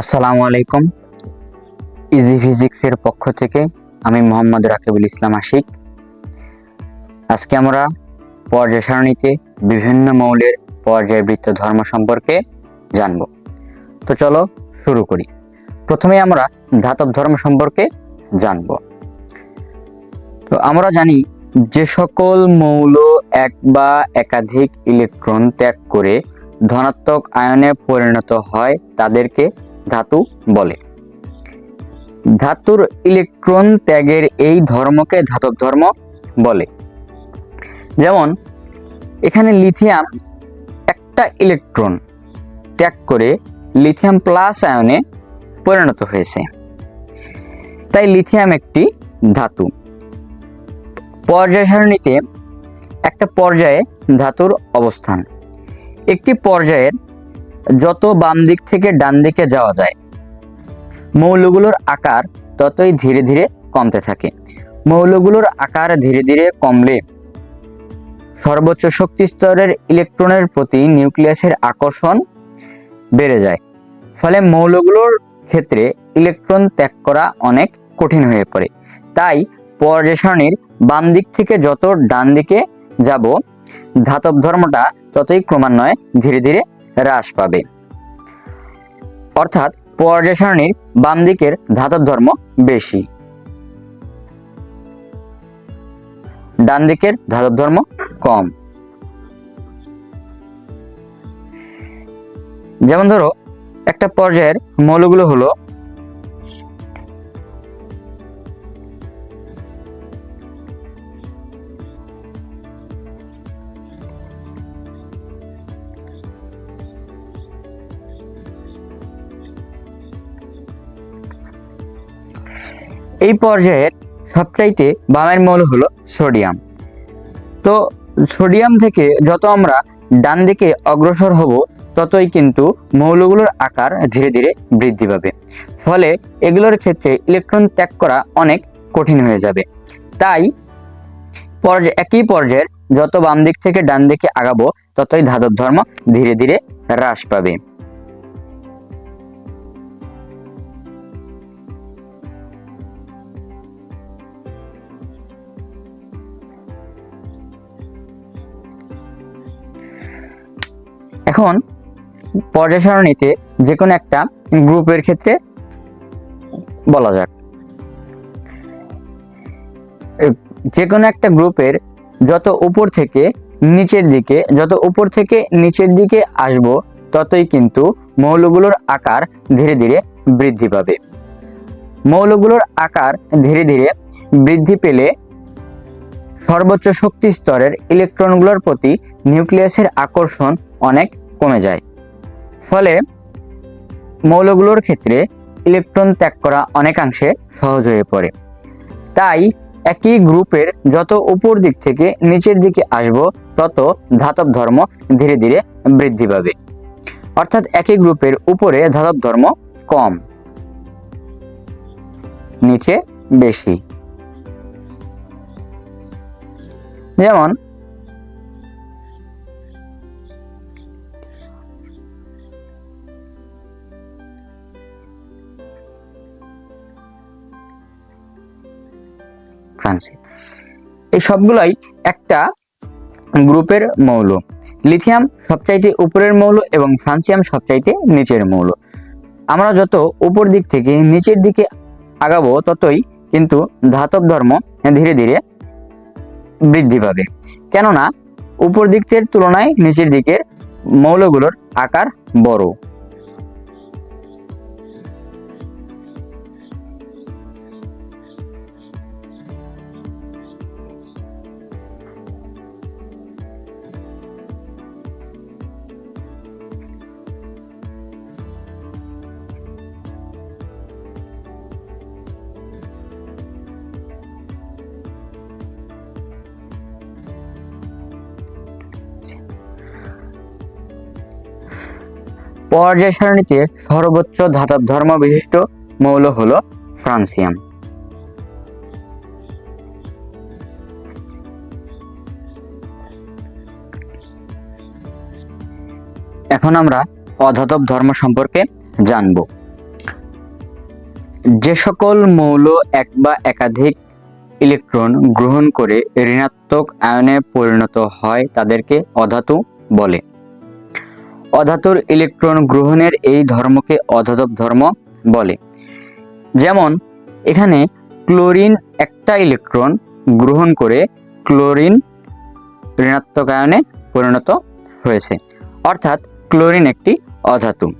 আসসালামু আলাইকুম। ইজি ফিজিক্সের পক্ষ থেকে আমি মোহাম্মদ রাকিবুল ইসলাম আশিক। আজকে আমরা পর্যায় সারণীতে বিভিন্ন মৌলের পর্যায়বৃত্ত ধর্ম সম্পর্কে জানব। তো চলো শুরু করি। প্রথমে আমরা ধাতব ধর্ম সম্পর্কে জানব। তো আমরা জানি যে সকল মৌল এক বা একাধিক ইলেকট্রন ত্যাগ করে ধনাত্মক আয়নে পরিণত হয় তাদেরকে ধাতু বলে। ধাতুর ইলেকট্রন ত্যাগের এই ধর্মকে ধাতব ধর্ম বলে। যেমন, এখানে লিথিয়াম একটা ইলেকট্রন ত্যাগ করে লিথিয়াম প্লাস আয়নে পরিণত হয়েছে। তাই লিথিয়াম একটি ধাতু। পর্যায় সারণীতে একটা পর্যায়ে ধাতুর অবস্থান। একটি পর্যায়ের যত বাম দিক থেকে ডান দিকে যাওয়া যায়, মৌলগুলোর আকার ততই ধীরে ধীরে কমতে থাকে। মৌলগুলোর আকার ধীরে ধীরে কমলে সর্বোচ্চ শক্তি স্তরের ইলেকট্রনের প্রতি নিউক্লিয়াসের আকর্ষণ বেড়ে যায়। ফলে মৌলগুলোর ক্ষেত্রে ইলেকট্রন ত্যাগ করা অনেক কঠিন হয়ে পড়ে। তাই পর্যায়সারণীর বাম দিক থেকে যত ডান দিকে যাব, ধাতব ধর্মটা ততই ক্রমান্বয়ে ধীরে ধীরে হ্রাস পাবে। অর্থাৎ পর্যায় সারণীর বাম দিকের ধাতব ধর্ম বেশি। ডান দিকের ধাতব ধর্ম কম। যেমন ধরো, একটা পর্যায়ের মৌলগুলো হলো এই পর্যায়ের সবচাইতে বামের মৌল হলো সোডিয়াম। তো সোডিয়াম থেকে যত আমরা ডান দিকে অগ্রসর হব, ততই কিন্তু মৌলগুলোর আকার ধীরে ধীরে বৃদ্ধি পাবে। ফলে এগুলোর ক্ষেত্রে ইলেকট্রন ত্যাগ করা অনেক কঠিন হয়ে যাবে। তাই পর্যায় একই পর্যায়ের যত বাম দিক থেকে ডান দিকে আগাবো, ততই ধাতব ধর্ম ধীরে ধীরে হ্রাস পাবে। এখন পর্যায় সারণীতে যে কোনো একটা গ্রুপের ক্ষেত্রে বলা যাক। যে কোনো একটা গ্রুপের যত উপর থেকে নিচের দিকে, যত উপর থেকে নিচের দিকে আসব, ততই কিন্তু মৌলগুলোর আকার ধীরে ধীরে বৃদ্ধি পাবে। মৌলগুলোর আকার ধীরে ধীরে বৃদ্ধি পেলে সর্বোচ্চ শক্তি স্তরের ইলেকট্রনগুলোর প্রতি নিউক্লিয়াসের আকর্ষণ অনেক কমে যায়। ফলে মৌলগুলোর ক্ষেত্রে ইলেকট্রন ত্যাগ করা অনেকাংশে সহজ হয়ে পড়ে। তাই একই গ্রুপের যত উপর দিক থেকে নিচের দিকে আসব, তত ধাতব ধর্ম ধীরে ধীরে বৃদ্ধি পাবে। অর্থাৎ একই গ্রুপের উপরে ধাতব ধর্ম কম, নিচে বেশি। যেমন ফ্রান্সিস এই সবগুলাই একটা গ্রুপের মৌল। লিথিয়াম সবচাইতে উপরের মৌল এবং ফ্রান্সিয়াম সবচাইতে নিচের মৌল। আমরা যত উপর দিক থেকে নিচের দিকে আগাবো ততই কিন্তু ধাতব ধর্ম ধীরে ধীরে বৃদ্ধি পাবে। কেননা, উপর দিকের তুলনায় নিচের দিকের মৌলগুলোর আকার বড়। পর্যায় সারণীতে সর্বোচ্চ ধাতব ধর্ম বিশিষ্ট মৌল হল ফ্রান্সিয়াম এখন আমরা অধাতব ধর্ম সম্পর্কে জানব। যে সকল মৌল এক বা একাধিক ইলেকট্রন গ্রহণ করে ঋণাত্মক আয়নে পরিণত হয় তাদেরকে অধাতু বলে। অধাতুর ইলেকট্রন গ্রহণের এই ধর্মকে অধাতব ধর্ম বলে। যেমন, এখানে ক্লোরিন একটা ইলেকট্রন গ্রহণ করে ক্লোরিন ঋণাত্মক আয়নে পরিণত হয়েছে। অর্থাৎ ক্লোরিন একটি অধাতু।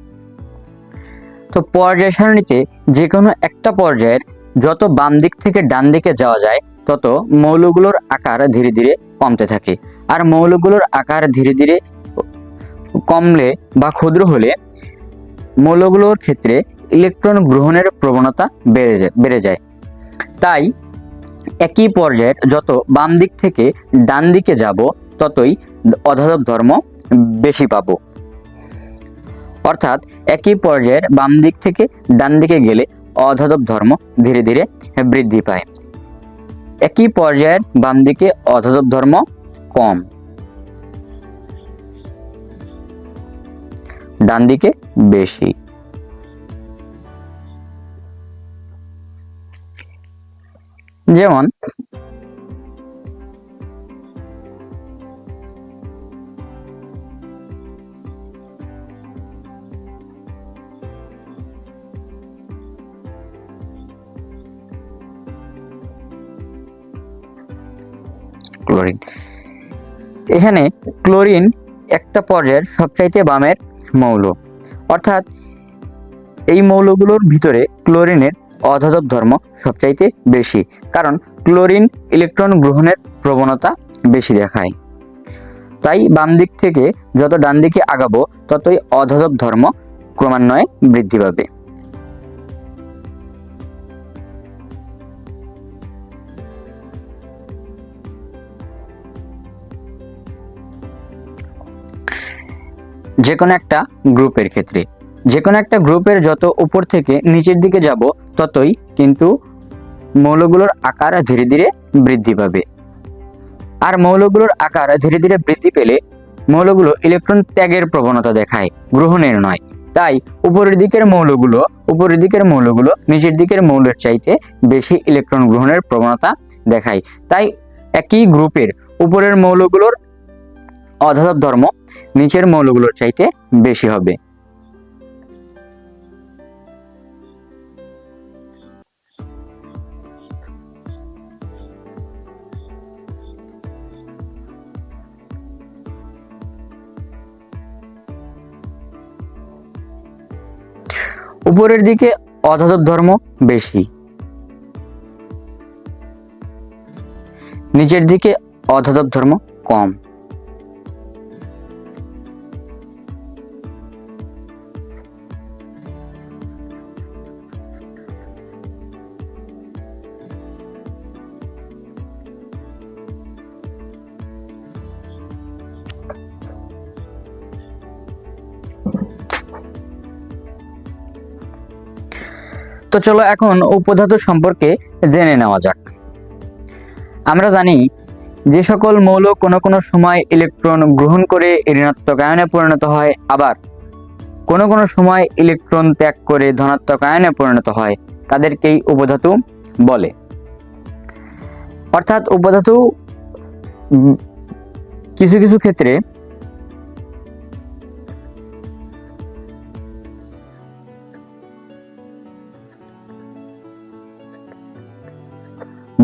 তো পর্যায় সারণীতে যে কোনো একটা পর্যায়ের যত বাম দিক থেকে ডান দিকে যাওয়া যায়, তত মৌলগুলোর আকার ধীরে ধীরে কমতে থাকে। আর মৌলগুলোর আকার ধীরে ধীরে কমলে বা ক্ষুদ্র হলে মৌলগুলোর ক্ষেত্রে ইলেকট্রন গ্রহণের প্রবণতা বেড়ে যায় বেড়ে যায়। তাই একই পর্যায়ের যত বাম দিক থেকে ডান দিকে যাব, ততই অধাতব ধর্ম বেশি পাব। অর্থাৎ একই পর্যায়ের বাম দিক থেকে ডান দিকে গেলে অধাতব ধর্ম ধীরে ধীরে বৃদ্ধি পায়। একই পর্যায়ের বাম দিকে অধাতব ধর্ম কম। ডান দিকে বেশি। যেমন ক্লোরিন। এখানে ক্লোরিন একটা পর্যায়ের সবচাইতে বামের মৌল। অর্থাৎ এই মৌলগুলোর ভিতরে ক্লোরিনের অধাতব ধর্ম সবচাইতে বেশি, কারণ ক্লোরিন ইলেকট্রন গ্রহণের প্রবণতা বেশি দেখায়। তাই বাম দিক থেকে যত ডান দিকে আগাবো, ততই অধাতব ধর্ম ক্রমান্বয়ে বৃদ্ধি পাবে। যে কোনো একটা গ্রুপের ক্ষেত্রে। যে কোনো একটা গ্রুপের যত উপর থেকে নিচের দিকে যাব, ততই কিন্তু মৌলগুলোর আকার ধীরে ধীরে বৃদ্ধি পাবে। আর মৌলগুলোর আকার ধীরে ধীরে বৃদ্ধি পেলে মৌলগুলো ইলেকট্রন ত্যাগের প্রবণতা দেখায়, গ্রহণের নয়। তাই উপরের দিকের মৌলগুলো, উপরের দিকের মৌলগুলো নিচের দিকের মৌলের চাইতে বেশি ইলেকট্রন গ্রহণের প্রবণতা দেখায়। তাই একই গ্রুপের উপরের মৌলগুলোর অধাতব ধর্ম নিচের মৌলগুলোর চাইতে বেশি হবে। উপরের দিকে অধাতব ধর্ম বেশি। নিচের দিকে অধাতব ধর্ম কম। তো চলো এখন উপধাতু সম্পর্কে জেনে নেওয়া যাক। আমরা জানি যে সকল মৌল কোনো কোনো সময় ইলেকট্রন গ্রহণ করে ঋণাত্মক আয়নে পরিণত হয়, আবার কোনো কোনো সময় ইলেকট্রন ত্যাগ করে ধনাত্মক আয়নে পরিণত হয়, তাদেরকেই উপধাতু বলে। অর্থাৎ উপধাতু কিছু কিছু ক্ষেত্রে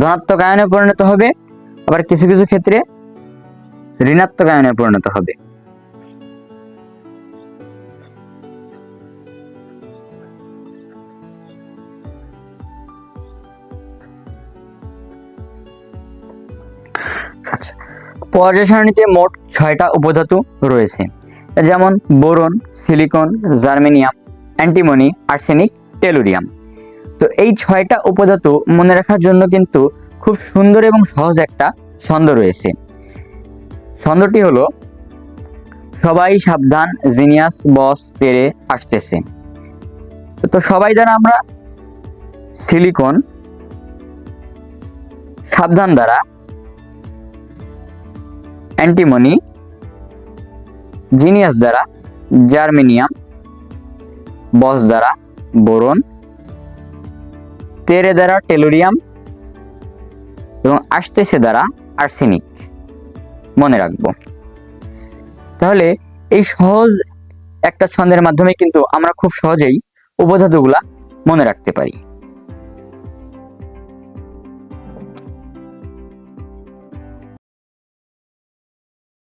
ধনাত্মক আয়নে পরিণত হবে, আবার কিছু কিছু ক্ষেত্রে ঋণাত্মক আয়নে পরিণত হবে। পর্যায় সারণীতে মোট ছয়টা উপধাতু রয়েছে, যেমন boron, silicon, germanium, antimony, arsenic, tellurium. তো এই ছয়টা উপধাতু মনে রাখার জন্য কিন্তু খুব সুন্দর এবং সহজ একটা ছন্দ রয়েছে। ছন্দটি হলো, সবাই সাবধান, জিনিয়াস, বস, তেরে আসতেছে তো সবাই দ্বারা আমরা সিলিকন, সাবধান দ্বারা, অ্যান্টিমনি, জিনিয়াস দ্বারা, জার্মেনিয়াম, বস দ্বারা, বোরন তেরে দ্বারা টেলোরিয়াম এবং আসতেছে দ্বারা আর্সেনিক। মনে রাখব। তাহলে এই সহজ একটা ছন্দের মাধ্যমে কিন্তু আমরা খুব সহজেই উপধাতুগুলা মনে রাখতে পারি।